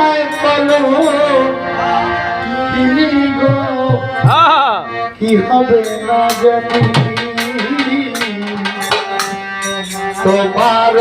আশায় পালো কি হবে না জানি। তোমার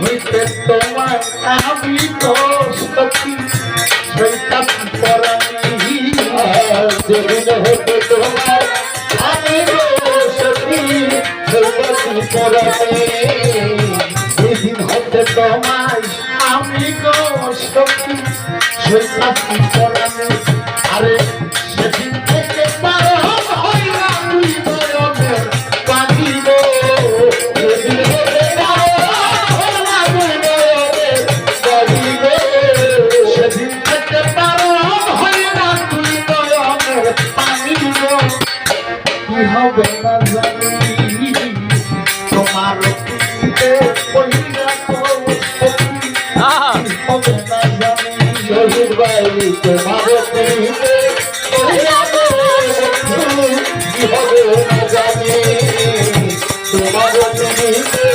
হইতে তোমার আমি দোষ হইতাম পরাণী। যেদিন হইতে তোমার আমি দোষ হইতাম পরাণী। যেদিন হইতে তোমার আমি দোষ হইতাম পরাণী। বাইরিতে ভারতীতে কি হবে না জানি। তোমার তুমিতে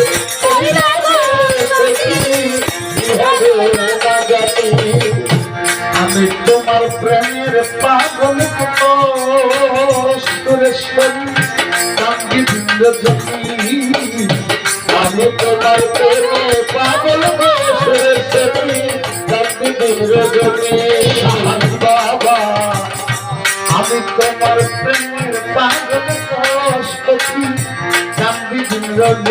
আমি তোমার প্রেমের পাগল আমি তোমার প্রেমে পাগল বাবা আমি তোমার প্রেমের পাগল কষ্ট দিন রোজ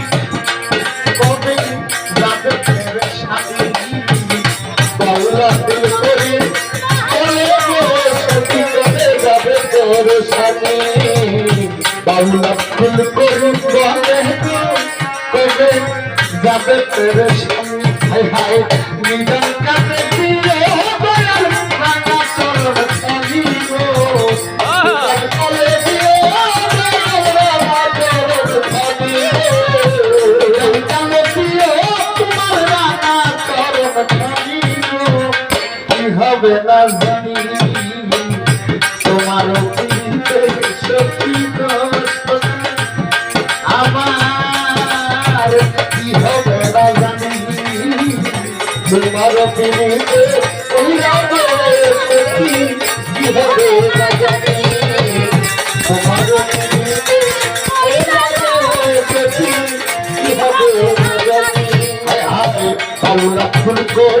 আল্লাহ ফুল করুক করে কবে যাবে তেরে সামনে হায় হায় নিদান কাটে দিয়ে দয়াল রাঙা চরণ ছাড়ি গো হবে না তোমার পিড়িতে ওই রাগে কি হবে না জানি তোমার পিড়িতে ওই রাগে কি হবে না জানি হায় হায় কালো রাখুন করে